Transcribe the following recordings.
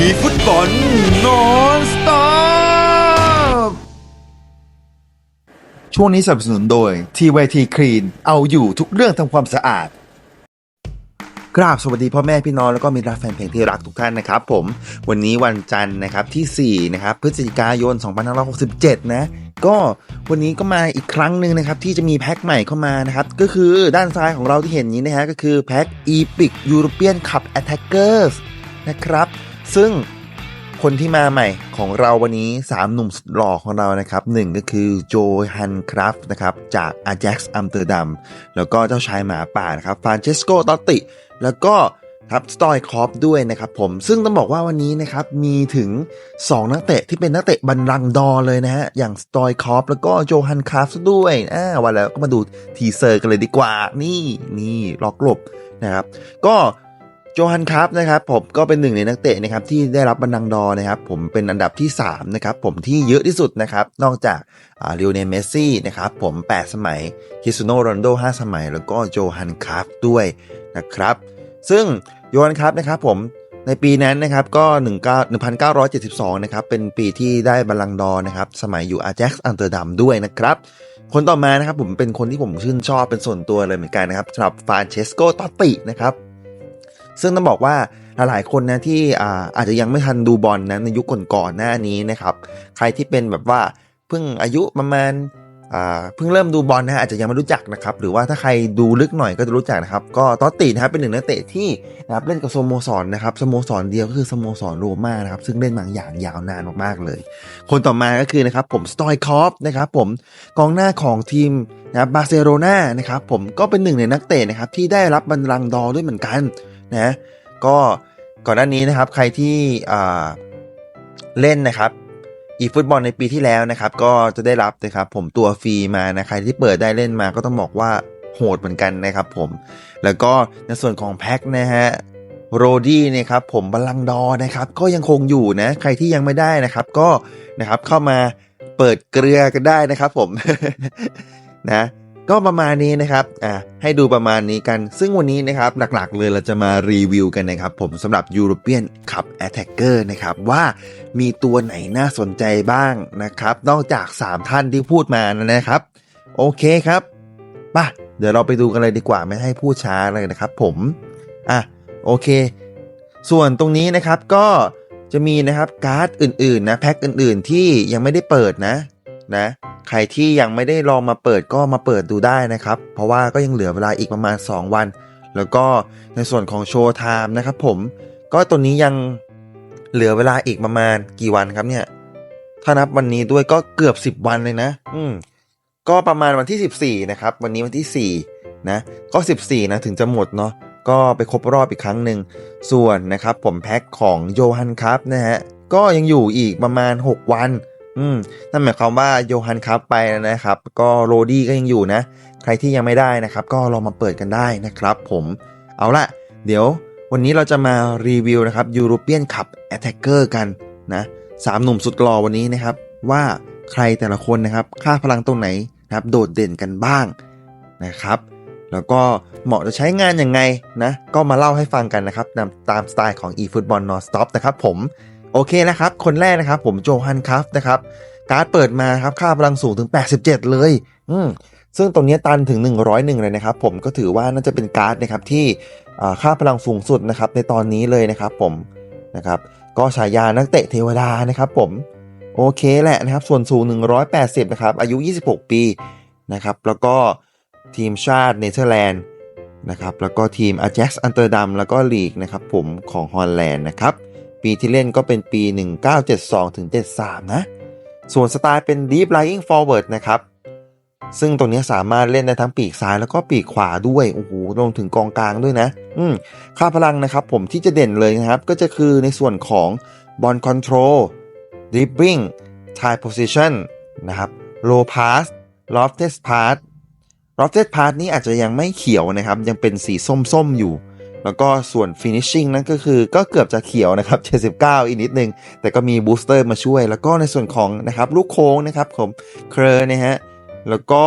ีฟุตบอลนอนสตอปช่วงนี้สนับสนุนโดย TYT Clean เอาอยู่ทุกเรื่องทำความสะอาด กราบสวัสดีพ่อแม่พี่น้องแล้วก็มิตรรักแฟนเพลงที่รักทุกท่านนะครับผม วันนี้วันจันทร์นะครับที่ 4 นะครับ พฤศจิกายน 2567 นะ ก็วันนี้ก็มาอีกครั้งหนึ่งนะครับ ที่จะมีแพ็คใหม่เข้ามานะครับ ก็คือด้านซ้ายของเราที่เห็นนี้นะฮะก็คือแพ็ค Epic European Cup Attackers นะครับ ซึ่งคนที่มาใหม่ของเราวันนี้ 3 หนุ่มสุดหล่อของเรานะครับหนึ่งก็คือโจฮันคราฟนะครับจาก Ajax Amsterdam แล้วก็เจ้าชายหมาป่านะครับฟรานเชสโกตอตติแล้วก็ครับสตอยคอฟด้วยนะครับผมซึ่งต้องบอกว่าวันนี้นะครับมีถึง 2 นักเตะที่เป็นนักเตะบันลังก์ดอเลยนะฮะ อย่างสตอยคอฟแล้วก็โจฮันคราฟด้วยอ่าวันแล้วก็มาดูทีเซอร์กันเลยดีกว่า นี่นี่ล็อกหลบนะครับก็ โจฮันคราฟนะครับผมก็เป็นหนึ่งในนักเตะนะครับที่ได้รับบันลังดอนะครับผมเป็นอันดับที่3นะครับผมที่เยอะที่สุดนะครับนอกจากอ่าลิโอเนลเมสซี่นะครับผม8 สมัยคริสโนโรนโด5 สมัย แล้วก็โจฮันคราฟด้วยนะครับซึ่งโยฮันครับนะครับผมในปีนั้นนะครับก็19 1972 นะครับเป็นปีที่ได้บัลลังดอนะครับสมัยอยู่อาแจ็กซ์อัมสเตอร์ดัมด้วยนะครับคนต่อมานะครับผมเป็นคนที่ผมชื่นชอบเป็นส่วนตัวเลยเหมือนกันนะครับสำหรับฟานเชสโกตอตตินะครับ ซึ่งต้องบอกว่าหลายๆคนนะที่อาจจะยังไม่ทันดูบอลนะในยุคก่อนๆหน้านี้นะครับใครที่เป็นแบบว่าเพิ่งอายุประมาณเพิ่งเริ่มดูบอลนะฮะอาจจะยังไม่รู้จักนะครับหรือว่าถ้าใครดูลึกหน่อยก็จะรู้จักนะครับก็ตอตตินะครับเป็นหนึ่งนักเตะที่นะครับเล่นกับสโมสรนะครับสโมสรเดียวก็คือสโมสรโรม่านะครับซึ่งเล่นมาอย่างยาวนานมากๆเลย คนต่อมาก็คือนะครับผมสตอยคอฟนะครับผมกองหน้าของทีมนะบาร์เซโลนานะครับผมก็เป็นหนึ่งในนักเตะนะครับที่ได้รับบัลลังก์ดอด้วยเหมือนกัน นะก็ก่อนหน้านี้นะครับใครที่เล่นนะครับอีฟุตบอลในปีที่แล้วนะครับ ก็จะได้รับนะครับ ผมตัวฟรีมานะใครที่เปิดได้เล่นมาก็ต้องบอกว่าโหดเหมือนกันนะครับผม แล้วก็ในส่วนของแพ็คนะฮะโรดี้นะครับผมบัลลังดอนะครับ ก็ยังคงอยู่นะ ใครที่ยังไม่ได้นะครับ ก็นะครับเข้ามาเปิดเกลือกันได้นะครับผมนะ ก็ประมาณนี้นะครับอ่าให้ดูประมาณนี้กัน ซึ่งวันนี้นะครับหลักๆ เลยเราจะมารีวิวกันนะครับผมสำหรับ European Cup Attacker นะครับว่ามีตัวไหนน่าสนใจบ้างนะครับนอกจาก 3 ท่านที่พูดมานะครับ โอเคครับป่ะเดี๋ยวเราไปดูกันเลยดีกว่าไม่ให้พูดช้าเลยนะครับผมอะโอเค ส่วนตรงนี้นะครับก็จะมีนะครับการ์ดอื่นๆนะแพ็คอื่นๆที่ยังไม่ได้เปิดนะนะ ใครที่ยังไม่ได้ลองมาเปิดก็มาเปิดดูได้นะครับ เพราะว่าก็ยังเหลือเวลาอีกประมาณ 2 วัน แล้วก็ในส่วนของโชว์ไทม์นะครับผม ก็ตัวนี้ยังเหลือเวลาอีกประมาณกี่วันครับเนี่ย ถ้านับวันนี้ด้วยก็เกือบ 10 วันเลยนะ อืม ก็ประมาณวันที่ 14 นะครับ วันนี้วันที่ 4 นะ ก็ 14 นะถึงจะหมดเนาะ ก็ไปครบรอบอีกครั้งหนึ่ง ส่วนนะครับผมแพ็คของโยฮันครับนะฮะ ก็ยังอยู่อีกประมาณ 6 วัน อืมนั่นหมายความว่าโยฮันครับไปแล้วนะครับ ก็โรดี้ก็ยังอยู่นะ ใครที่ยังไม่ได้นะครับ ก็ลองมาเปิดกันได้นะครับ ผมเอาละเดี๋ยววันนี้เราจะมารีวิวนะครับ European Cup Attacker กันนะสามหนุ่มสุดหล่อวันนี้นะครับ ว่าใครแต่ละคนนะครับ ค่าพลังตรงไหนนะครับ โดดเด่นกันบ้างนะครับ แล้วก็เหมาะจะใช้งานยังไงนะ ก็มาเล่าให้ฟังกันนะครับตามตามสไตล์ของ eFootball Non-Stop นะครับผม โอเคนะครับ คนแรกนะครับ ผมโจฮันคัฟนะครับ การ์ดเปิดมาครับค่าพลังสูงถึง 87 เลย อืมซึ่งตรงนี้ตันถึง 101 เลยนะครับ ผมก็ถือว่าน่าจะเป็นการ์ดนะครับที่อ่าค่าพลังสูงสุดนะครับในตอนนี้เลยนะครับผมนะครับก็ฉายานักเตะเทวดานะครับผมโอเคแหละนะครับ ส่วนสูง 180 นะครับ อายุ 26 ปีนะครับ แล้วก็ทีมชาติเนเธอร์แลนด์นะครับ แล้วก็ทีม Ajax อัมสเตอร์ดัมแล้วก็ลีกนะครับผมของฮอลแลนด์นะครับ ปีที่เล่นก็เป็นปี 1972ถึง73 นะ ส่วนสไตล์เป็น Deep Lying Forward นะครับ ซึ่งตรงนี้สามารถเล่นได้ทั้งปีกซ้ายแล้วก็ปีกขวาด้วย โอ้โหรวมถึงกองกลางด้วยนะ อืม ค่าพลังนะครับผมที่จะเด่นเลยนะครับ ก็จะคือในส่วนของ Ball Control Dribbling Tie Position นะครับ Low Pass Lofted Pass Lofted Pass นี้อาจจะยังไม่เขียวนะครับ ยังเป็นสีส้มๆอยู่ แล้วก็ส่วน finishing นั่นก็คือก็เกือบจะเขียวนะครับ 79 อีกนิดนึง แต่ก็มีบูสเตอร์มาช่วย แล้วก็ในส่วนของนะครับลูกโค้งนะครับผมเครนะฮะแล้วก็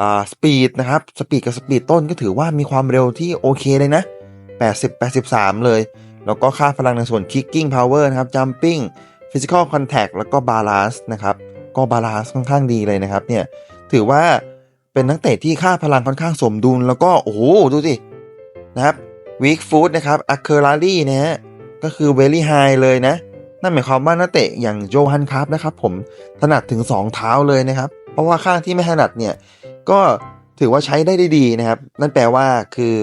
อ่าสปีดนะครับสปีดกับสปีดต้นก็ถือว่ามีความเร็วที่โอเคเลยนะ 80 83 เลย แล้วก็ค่าพลังในส่วน kicking power นะครับ jumping physical contact แล้วก็ balance นะครับ ก็ balance ค่อนข้างดีเลยนะครับเนี่ยถือว่าเป็นนักเตะที่ค่าพลังค่อนข้างสมดุลแล้วก็โอ้โหดูสินะครับ weak foot นะครับ a c c u r a l y นะฮะก็คือ very high เลยนะ นั่นหมายความว่านักเตะอย่างโจฮันคาร์ฟนะครับผมถนัดถึง 2 เท้าเลยนะครับ เพราะว่าข้างที่ไม่ถนัดเนี่ย ก็ถือว่าใช้ได้ได,ดีนะครับ นั่นแปลว่าคือ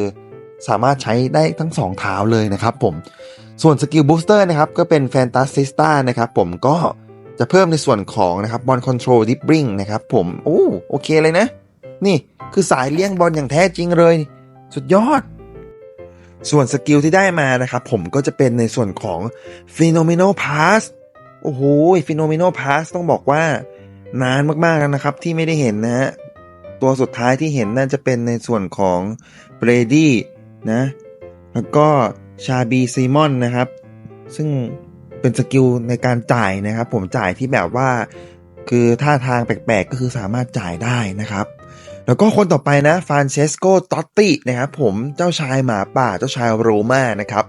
สามารถใช้ได้ทั้ง 2 เท้าเลยนะครับผม ส่วนสกิลบูสเตอร์นะครับ ก็เป็นแฟนตาสติสต้านะครับผมก็จะเพิ่มในส่วนของนะครับบอลคอนโทรลดิบริงนะครับผมโอ้โอเคเลยนะ นี่คือสายเลี้ยงบอลอย่างแท้จริงเลย สุดยอด ส่วนสกิลที่ได้มานะครับผมก็จะเป็นในส่วนของ Phenomenal Pass โอ้โห Phenomenal Pass ต้องบอกว่านานมากๆแล้วนะครับที่ไม่ได้เห็นนะฮะตัวสุดท้ายที่เห็นน่าจะเป็นในส่วนของเบรดี้นะแล้วก็ชาบีซีมอนนะครับ ซึ่งเป็นสกิลในการจ่ายนะครับ ผมจ่ายที่แบบว่า คือท่าทางแปลกๆ ก็คือสามารถจ่ายได้นะครับ แล้วก็คนต่อไปนะฟานเชสโกตอตตินะครับผมเจ้าชายหมาป่าเจ้าชายโรมานะครับ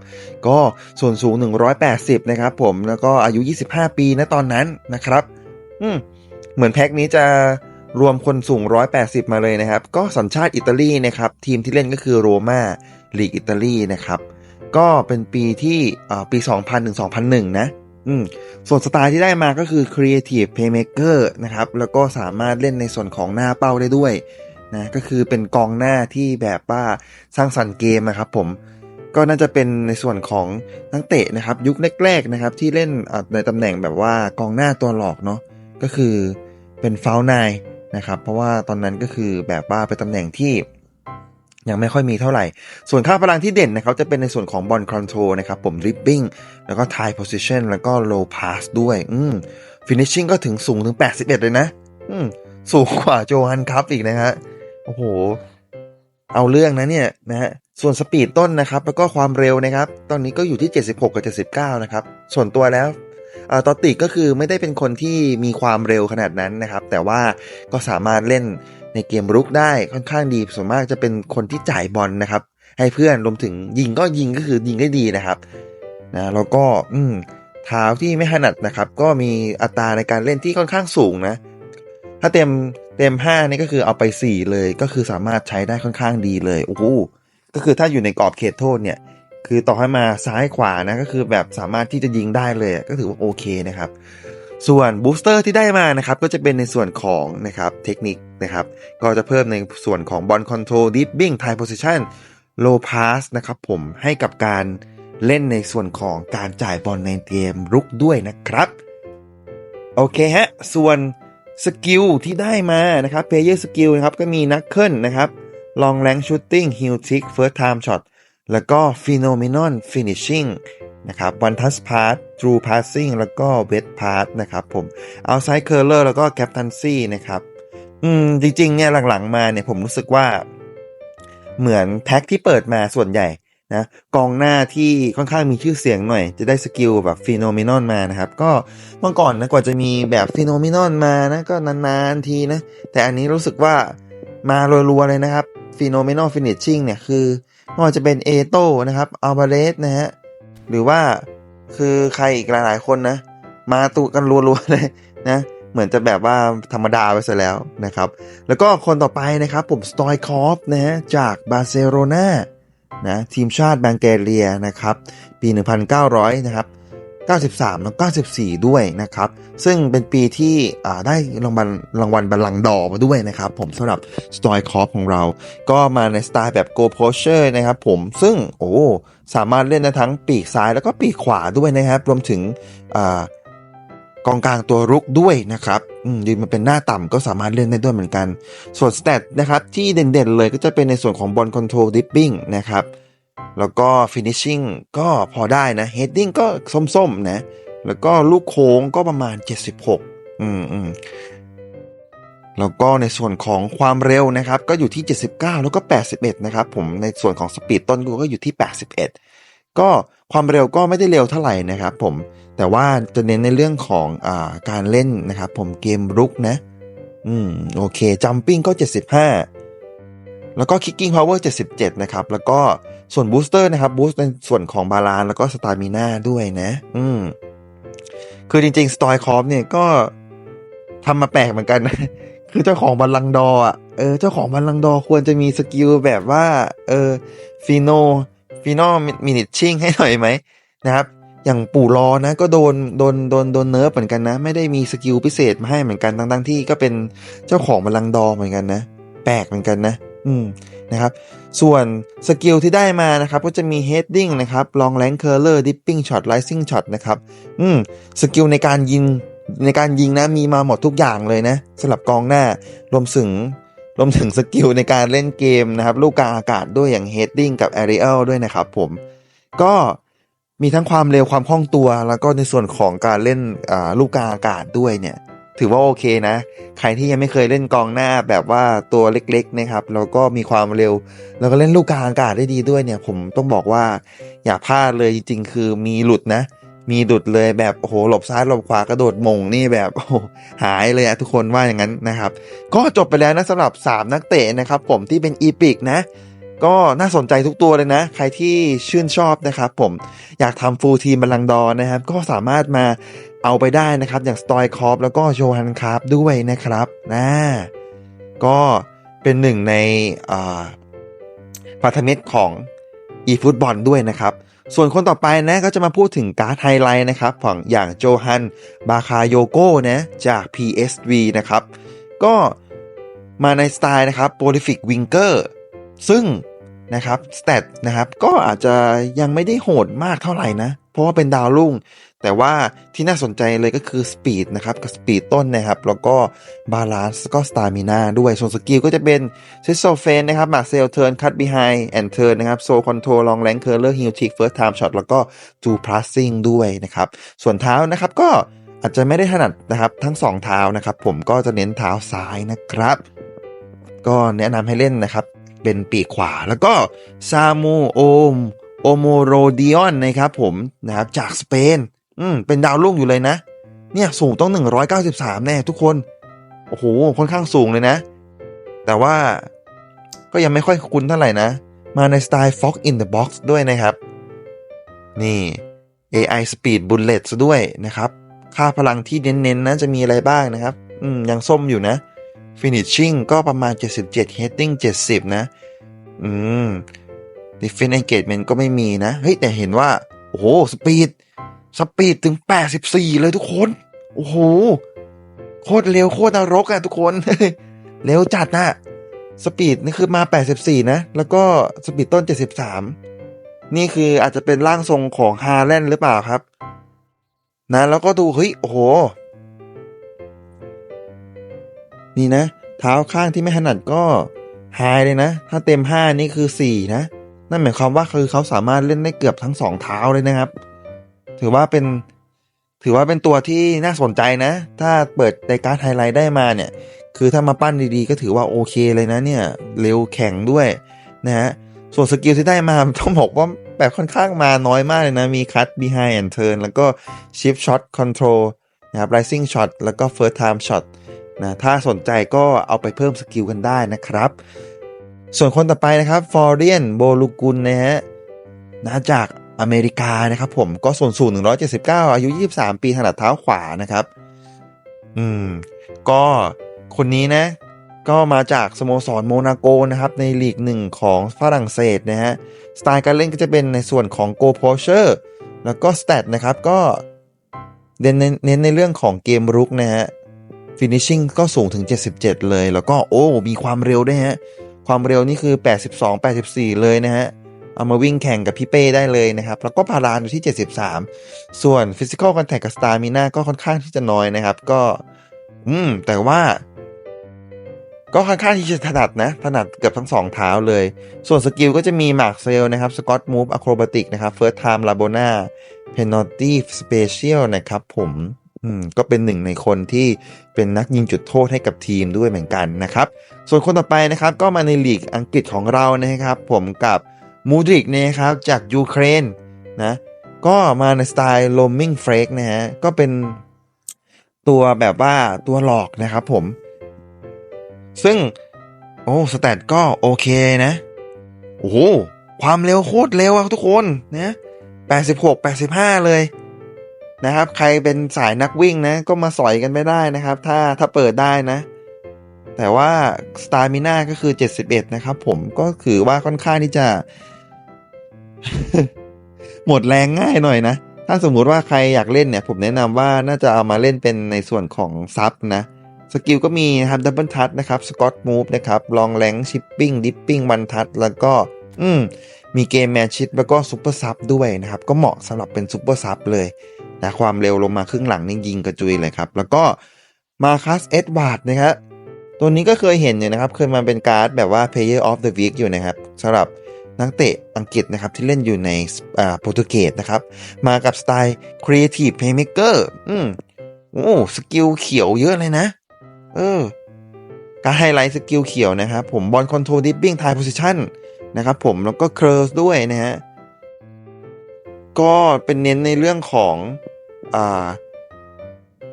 ก็ส่วนสูง 180 นะครับผมแล้วก็อายุ 25 ปีนะตอนนั้นนะครับอืมเหมือนแพ็กนี้จะรวมคนสูง 180 มาเลยนะครับ ก็สัญชาติอิตาลีนะครับ ทีมที่เล่นก็คือโรมาลีกอิตาลีนะครับ ก็เป็นปีที่ปี 2000ถึง2001 นะอืมส่วนสไตล์ที่ได้มาก็คือ Creative Playmaker นะครับ แล้วก็สามารถเล่นในส่วนของหน้าเป้าได้ด้วย นะก็คือเป็นกองหน้าที่แบบว่าสร้างสรรค์เกมนะครับผมก็น่าจะเป็นในส่วนของนักเตะนะครับ ยุคแรกๆนะครับ ที่เล่นในตำแหน่งแบบว่ากองหน้าตัวหลอกเนาะก็คือเป็นฟาวนายนะครับเพราะว่าตอนนั้นก็คือแบบว่าเป็นตำแหน่งที่ยังไม่ค่อยมีเท่าไหร่ ส่วนค่าพลังที่เด่นนะครับ จะเป็นในส่วนของบอลคอนโทรนะครับผมริบบิ้งแล้วก็ทายโพซิชันแล้วก็โลพาสด้วยอืมฟินิชชิ่งก็ถึงสูงถึง 81 เลยนะ อืมสูงกว่าโจฮันครับอีกนะฮะ โอ้โห เอาเรื่องนะเนี่ยนะฮะส่วนสปีดต้นนะครับ แล้วก็ความเร็วนะครับ ตอนนี้ก็อยู่ที่ 76 กับ 79 นะครับ ส่วนตัวแล้วอ่อตอติก็คือไม่ได้เป็นคนที่มีความเร็วขนาดนั้นนะครับ แต่ว่าก็สามารถเล่นในเกมรุกได้ค่อนข้างดีส่วนมากจะเป็นคนที่จ่ายบอลนะครับ ให้เพื่อนรวมถึงยิงก็ยิงก็คือยิงได้ดีนะครับนะแล้วก็อืมเท้าที่ไม่ถนัดนะครับ ก็มีอัตราในการเล่นที่ค่อนข้างสูงนะ ถ้าเต็ม เต็ม 5 นี่ก็คือเอาไป 4 เลย ก็คือสามารถใช้ได้ค่อนข้างดีเลยโอ้โหก็คือถ้าอยู่ในกรอบเขตโทษเนี่ย คือต่อให้มาซ้ายขวานะก็คือแบบสามารถที่จะยิงได้เลยก็ถือว่าโอเคนะครับ ส่วนบูสเตอร์ที่ได้มานะครับก็จะเป็นในส่วนของนะครับเทคนิคนะครับ ก็จะเพิ่มในส่วนของบอลคอนโทรลดิฟบิ้งไทโพซิชันโลพาสนะครับผมให้กับการเล่นในส่วนของการจ่ายบอลในเกมรุกด้วยนะครับ โอเคฮะ ส่วน สกิลที่ได้มานะครับเพเยอร์สกิลนะครับก็มีนักเคิลนะครับลองแรงชูตติ้งฮิลทิกเฟิร์สไทม์ช็อตแล้วก็ฟีโนเมนอนฟินิชชิ่งนะครับวันทัสพาร์ตทรูพาสซิ่งแล้วก็เวทพาร์ตนะครับผมเอาไซเคอร์เลอร์แล้วก็แคปตันซี่นะครับอืมจริงๆเนี่ยหลังๆมาเนี่ยผมรู้สึกว่า เหมือนแพ็คที่เปิดมาส่วนใหญ่ นะกองหน้าที่ค่อนข้างมีชื่อเสียงหน่อย จะได้สกิลแบบฟีโนเมนอนมานะครับ ก็เมื่อก่อนนะกว่าจะมีแบบฟีโนเมนอนมานะก็นานๆทีนะ แต่อันนี้รู้สึกว่ามารัวๆเลยนะครับฟีโนเมนอลฟินิชชิ่งเนี่ยคือไม่ว่าจะเป็นเอโต้นะครับอัลบาเรสนะฮะหรือว่าคือใครอีกหลายๆคนนะ มาตุกันรัวๆเลยนะเหมือนจะแบบว่าธรรมดาไปซะแล้วนะครับ แล้วก็คนต่อไปนะครับผมสตอยคอฟนะฮะจากบาร์เซโลนา นะทีมชาติแบงแกเรียนะครับปี 1900นะครับ93 แล้ว 94 ด้วยนะครับ ซึ่งเป็นปีที่ได้รางวัลรางวัลบัลลังดอมาด้วยนะครับ ผมสำหรับสตอยคอฟของเรา ก็มาในสไตล์แบบโกโพเชอร์นะครับผมซึ่งโอ้สามารถเล่นได้ทั้งปีกซ้ายแล้วก็ปีกขวาด้วยนะครับ รวมถึง กองกลางตัวรุกด้วยนะครับอืมยืนมาเป็นหน้าต่ำก็สามารถเล่นได้ด้วยเหมือนกัน ส่วนสเตตนะครับที่เด่นๆเลยก็จะเป็นในส่วนของบอลคอนโทรลดิปปิ้งนะครับแล้วก็ฟินิชชิ่งก็พอได้นะเฮดดิ้งก็ส้มๆนะแล้วก็ลูกโค้งก็ประมาณ 76 อืมอืมแล้วก็ในส่วนของความเร็วนะครับ ก็อยู่ที่ 79 แล้วก็ 81 นะครับผมในส่วนของสปีดต้นก็อยู่ที่ 81 ก็ความเร็วก็ไม่ได้เร็วเท่าไหร่นะครับผม แต่ว่าจะเน้นในเรื่องของอาการเล่นนะครับ ผมเกมรุกนะ อืมโอเคจัมปิ้งก็ 75 แล้วก็ Kicking Power 77 นะครับ แล้วก็ส่วน Booster นะครับ Boost ในส่วนของบาลานแล้วก็ Stamina ด้วยนะ อืมคือจริงๆ s t o y c o r p เนี่ยก็ทำมาแปลกเหมือนกันนะคือเจ้าของบัลลังดอร์อะเออเจ้าของบัลลังดอร์ควรจะมีสกิลแบบว่า เออฟีโนฟีโนมินิชชิ่งให้หน่อยไหมนะครับ อย่างปู่รอนะก็โดนโดนโดนโดนเนิร์ฟเหมือนกันนะ ไม่ได้มีสกิลพิเศษมาให้เหมือนกันทั้งๆที่ก็เป็นเจ้าของบัลลังก์ดอเหมือนกันนะ แปลกเหมือนกันนะ อืมนะครับ ส่วนสกิลที่ได้มานะครับ ก็จะมี heading นะครับ long range curler dipping shot rising shot นะครับอืมสกิลในการยิงในการยิงนะมีมาหมดทุกอย่างเลยนะสำหรับกองหน้ารวมถึงรวมถึงสกิลในการเล่นเกมนะครับ ลูกกาอากาศด้วยอย่าง heading กับ aerial ด้วยนะครับผม ก็ มีทั้งความเร็วความคล่องตัว แล้วก็ในส่วนของการเล่นลูกกาอากาศด้วยเนี่ย ถือว่าโอเคนะ ใครที่ยังไม่เคยเล่นกองหน้าแบบว่าตัวเล็กๆนะครับแล้วก็มีความเร็ว แล้วก็เล่นลูกกาอากาศได้ดีด้วยเนี่ย ผมต้องบอกว่าอย่าพลาดเลยจริง ๆ คือมีหลุดนะ มีดุดเลยแบบโอ้โหหลบซ้ายหลบขวากระโดดมงนี่แบบโอ้หหายเลยอะทุกคนว่าอย่างนั้นนะครับ ก็จบไปแล้วนะสำหรับ 3 นักเตะนะครับ ผมที่เป็นอีพิกนะ ก็น่าสนใจทุกตัวเลยนะ ใครที่ชื่นชอบนะครับผมอยากทำฟูลทีมบัลลังก์ดอนะครับ ก็สามารถมาเอาไปได้นะครับ อย่างสตอยคอฟแล้วก็โจฮันคาร์ฟด้วยนะครับนะก็เป็นหนึ่งในอ่าพันธมิตของ eFootball ด้วยนะครับ ส่วนคนต่อไปนะก็จะมาพูดถึงการ์ดไฮไลท์นะครับของอย่างโจฮันบาคาโยโกนะจาก PSV นะครับ ก็มาในสไตล์นะครับ Prolific Winger ซึ่งนะครับสเตตนะครับก็อาจจะยังไม่ได้โหดมากเท่าไหร่นะ เพราะว่าเป็นดาวรุ่ง แต่ว่าที่น่าสนใจเลยก็คือสปีดนะครับกับสปีดต้นนะครับ แล้วก็บาลานซ์ก็สตามินาด้วย ส่วนสกิลก็จะเป็นซิสโซเฟนนะครับมาเซลเทิร์นคัตบีไฮแอนเทิร์นนะครับโซคอนโทรลองแรงเคอร์เลอร์ฮิลทิกเฟิร์สไทม์ช็อตแล้วก็จูพลัสซิงด้วยนะครับ ส่วนเท้านะครับก็อาจจะไม่ได้ถนัดนะครับทั้งสองเท้านะครับ ผมก็จะเน้นเท้าซ้ายนะครับ ก็แนะนำให้เล่นนะครับ เป็นปีกขวา แล้วก็ซามูโอมโอโมโรดิออนนะครับผมนะครับจากสเปนอืมเป็นดาวรุ่งอยู่เลยนะ เนี่ยสูงต้อง 193 แน่ทุกคน โอ้โห ค่อนข้างสูงเลยนะ แต่ว่าก็ยังไม่ค่อยคุ้นเท่าไหร่นะ มาในสไตล์ Fox in the Box ด้วยนะครับ นี่ AI Speed Bullet ซะด้วยนะครับ ค่าพลังที่เน้นๆนะจะมีอะไรบ้างนะครับ อืมยังส้มอยู่นะ Finishing ก็ประมาณ 77 Heading 70 นะ อืม Defense Engagement ก็ไม่มีนะ เฮ้ย แต่เห็นว่า โอ้โห สปีด สปีดถึง 84 เลยทุกคน โอ้โห โคตรเร็วโคตรนรกอะทุกคน เร็วจัดนะสปีดนี่คือมา 84 นะ แล้วก็สปีดต้น 73 นี่คืออาจจะเป็นร่างทรงของฮาแลนด์หรือเปล่าครับ นะ แล้วก็ดู เฮ้ย โอ้โห นี่นะ เท้าข้างที่ไม่ถนัดก็ไฮเลยนะ ถ้าเต็ม 5 นี่คือ 4 นะ นั่นหมายความว่าคือเขาสามารถเล่นได้เกือบทั้งสองเท้าเลยนะครับ ถือว่าเป็นถือว่าเป็นตัวที่น่าสนใจนะ ถ้าเปิดในการไฮไลท์ได้มาเนี่ย คือถ้ามาปั้นดีๆ ก็ถือว่าโอเคเลยนะเนี่ย เร็วแข็งด้วยนะฮะ ส่วนสกิลที่ได้มาต้องบอกว่าแบบค่อนข้างมาน้อยมากเลยนะ มีคัต behind and turn แล้วก็ shift shot control นะครับ rising shot แล้วก็ first time shot นะถ้าสนใจก็เอาไปเพิ่มสกิลกันได้นะครับ ส่วนคนต่อไปนะครับฟอร์เรียนโบลูกุลนะฮะนะจากอเมริกานะครับผมก็ส่วนสูง 179 อายุ 23 ปีถนัดเท้าขวานะครับ อืม ก็คนนี้นะ ก็มาจากสโมสรโมนาโกนะครับ ในลีกหนึ่งของฝรั่งเศสนะฮะ สไตล์การเล่นก็จะเป็นในส่วนของ Go p o s h e r แล้วก็สเตตนะครับ ก็เน้นในเรื่องของเกมรุกนะฮะ finishing ก็สูงถึง 77 เลย แล้วก็โอ้ มีความเร็วด้วยฮะ ความเร็วนี่คือ 82 84 เลยนะฮะ เอามาวิ่งแข่งกับพี่เป้ได้เลยนะครับ แล้วก็พารานอยู่ที่ 73 ส่วน Physical Contact กับ Stamina ก็ค่อนข้างที่จะน้อยนะครับ ก็ อืม แต่ว่า ก็ค่อนข้างที่จะถนัดนะ ถนัดเกือบทั้งสองเท้าเลย ส่วนสกิลก็จะมีมาร์คเซลนะครับสกอตมูฟอะโครบติกนะครับเฟิร์สไทม์ลาโบนาเพนอลตี้สเปเชียลนะครับผม อืมก็เป็นหนึ่งในคนที่เป็นนักยิงจุดโทษให้กับทีมด้วยเหมือนกันนะครับ ส่วนคนต่อไปนะครับก็มาในลีกอังกฤษของเรานะครับ ผมกับมูดริกนะครับจากยูเครนนะก็มาในสไตล์โลมิงเฟรกนะฮะก็เป็นตัวแบบว่าตัวหลอกนะครับผม ซึ่ง โอ้สแตทก็โอเคนะ โอ้โห ความเร็วโคตรเร็วอะทุกคนนะ86 85 เลย นะครับ ใครเป็นสายนักวิ่งนะ ก็มาสอยกันไม่ได้นะครับ ถ้าถ้าเปิดได้นะ แต่ว่าสตาร์มิน่าก็คือ 71 นะครับผมก็คือว่าค่อนข้างที่จะ หมดแรงง่ายหน่อยนะ ถ้าสมมุติว่าใครอยากเล่นเนี่ย ผมแนะนำว่าน่าจะเอามาเล่นเป็นในส่วนของซับนะสกิลก็มีนะครับดับเบิลทัชนะครับสกอตมูฟนะครับลองแรงชิปปิ้งดิปปิ้งวันทัชแล้วก็ อืมมีเกมแมนชิปแล้วก็ซูเปอร์ซับด้วยนะครับ ก็เหมาะสำหรับเป็นซูเปอร์ซับเลย นะความเร็วลงมาครึ่งหลังนี่ยิงกระจุยเลยครับ แล้วก็มาคัสเอ็ดวาร์ดนะครับตัวนี้ก็เคยเห็นอยู่นะครับ เคยมาเป็นการ์ดแบบว่า Player of the Week อยู่นะครับสำหรับนักเตะอังกฤษนะครับที่เล่นอยู่ในอ่าโปรตุเกสนะครับ มากับสไตล์ Creative Playmaker อืมโอ้สกิลเขียวเยอะเลยนะ เออการไฮไลท์สกิลเขียวนะครับ ผมบอลคอนโทรลดิปปิ้งไทยโพซิชันนะครับผมแล้วก็เคอร์สด้วยนะฮะก็เป็นเน้นในเรื่องของ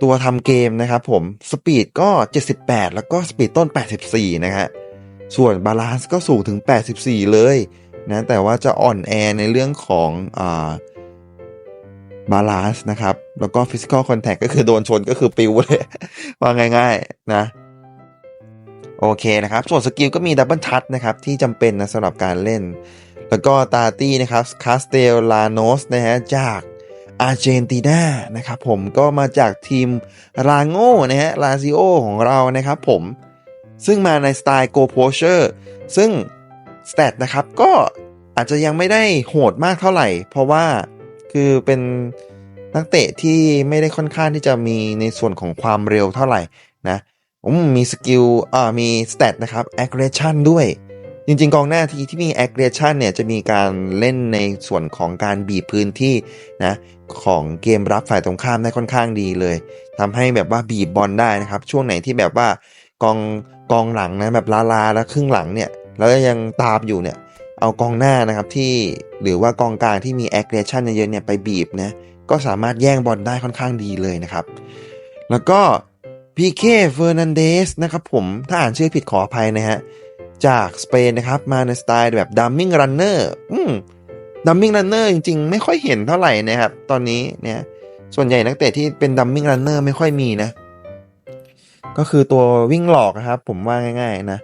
ตัวทำเกมนะครับผมสปีดก็ 78 แล้วก็สปีดต้น 84 นะฮะส่วนบาลานซ์ก็สูงถึง 84 เลยนะแต่ว่าจะอ่อนแอในเรื่องของบาลานซ์นะครับ แล้วก็ฟิสิกอลคอนแทคก็คือโดนชนก็คือปิวเลย ว่าง่ายๆ นะ โอเคนะครับ ส่วนสกิลก็มีดับเบิลทัชนะครับ ที่จำเป็นนะสำหรับการเล่น แล้วก็ตาตี้นะครับคาสเตลลาโนสนะฮะจาก อาร์เจนตินานะครับผมก็มาจากทีมลาโง่นะฮะลาซิโอของเรานะครับผม ซึ่งมาในสไตล์โกโพเชอร์ซึ่งสเตตนะครับก็อาจจะยังไม่ได้โหดมากเท่าไหร่ เพราะว่าคือเป็นนักเตะที่ไม่ได้ค่อนข้างที่จะมีในส่วนของความเร็วเท่าไหร่นะมมีสกิลอ่ามีสเตตนะครับ aggression ด้วย จริงๆ กองหน้าที่ที่มี aggression เนี่ยจะมีการเล่นในส่วนของการบีบพื้นที่นะของเกมรับฝ่ายตรงข้ามได้ค่อนข้างดีเลยทำให้แบบว่าบีบบอลได้นะครับ ช่วงไหนที่แบบว่ากองกองหลังนะแบบลาลาแล้วครึ่งหลังเนี่ยแล้วยังตามอยู่เนี่ยเอากองหน้านะครับที่หรือว่ากองกลางที่มี aggression เยอะๆเนี่ยไปบีบนะก็สามารถแย่งบอลได้ค่อนข้างดีเลยนะครับ แล้วก็พีเคเฟอร์นันเดสนะครับผมถ้าอ่านชื่อผิดขออภัยนะฮะ จากสเปนนะครับ มาในสไตล์แบบดัมมิ่งรันเนอร์อืมดัมมิ่งรันเนอร์จริงๆ ไม่ค่อยเห็นเท่าไหร่นะครับ ตอนนี้เนี่ยส่วนใหญ่นักเตะที่เป็นดัมมิ่งรันเนอร์ไม่ค่อยมีนะ ก็คือตัววิ่งหลอกนะครับ ผมว่าง่ายๆนะ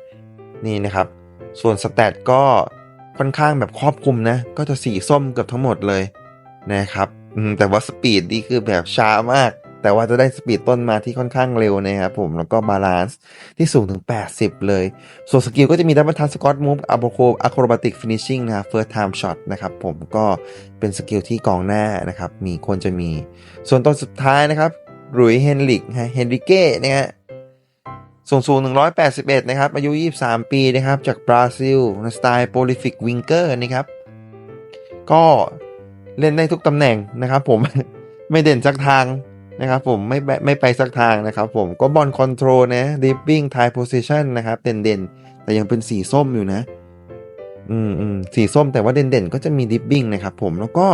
นี่นะครับ ส่วนสแตทก็ค่อนข้างแบบครอบคลุมนะ ก็จะสีส้มเกือบทั้งหมดเลยนะครับอืมแต่ว่าสปีดนี่คือแบบช้ามาก แต่ว่าจะได้สปีดต้นมาที่ค่อนข้างเร็วนะครับผม แล้วก็บาลานซ์ที่สูงถึง 80 เลย ส่วนสกิลก็จะมีดับเบิลทัชสกอตมูฟอะโบโคอะโครบาติกฟินิชชิ่งนะครับเฟิร์สไทม์ช็อตนะครับผมก็เป็นสกิลที่กองหน้านะครับมีควรจะมี ส่วนตอนสุดท้ายนะครับรุยเฮนริกฮะเฮนริเก้นะฮะสูงสูง 181 นะครับ อายุ 23 ปีนะครับ จากบราซิลในสไตล์โปลิฟิกวิงเกอร์นะครับ ก็เล่นได้ทุกตำแหน่งนะครับผม ไม่เด่นสักทาง นะครับผมไม่ไปไม่ไปสักทางนะครับผมก็บอลคอนโทรลนะดิปปิ้งไทยโพซิชันนะครับเด่นๆ แต่ยังเป็นสีส้มอยู่นะ อืมอืมสีส้มแต่ว่าเด่นๆ ก็จะมีดิปปิ้งนะครับผมแล้วก็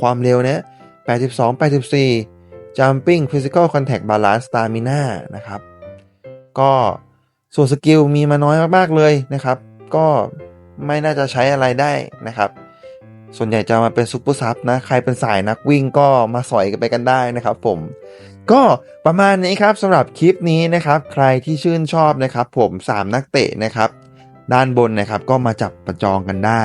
ความเร็วนะ82 84 jumping physical contact balance stamina นะครับ ก็ส่วนสกิลมีมาน้อยมากๆเลยนะครับ ก็ไม่น่าจะใช้อะไรได้นะครับ ส่วนใหญ่จะมาเป็นซุปเปอร์ซับนะ ใครเป็นสายนักวิ่งก็มาสอยกันไปกันได้นะครับผมก็ประมาณนี้ครับสำหรับคลิปนี้นะครับ ใครที่ชื่นชอบนะครับ ผม 3 นักเตะนะครับ ด้านบนนะครับก็มาจับประจองกันได้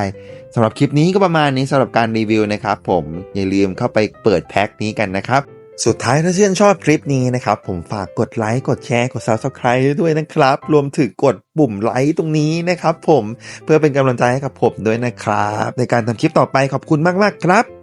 สำหรับคลิปนี้ก็ประมาณนี้สำหรับการรีวิวนะครับ ผมอย่าลืมเข้าไปเปิดแพ็คนี้กันนะครับ สุดท้ายถ้าชื่นชอบคลิปนี้นะครับ ผมฝากกดไลค์กดแชร์กด Subscribe ด้วยนะครับ รวมถึงกดปุ่มไลค์ตรงนี้นะครับผมเพื่อเป็นกำลังใจให้กับผมด้วยนะครับ ในการทำคลิปต่อไปขอบคุณมาก ๆ ครับ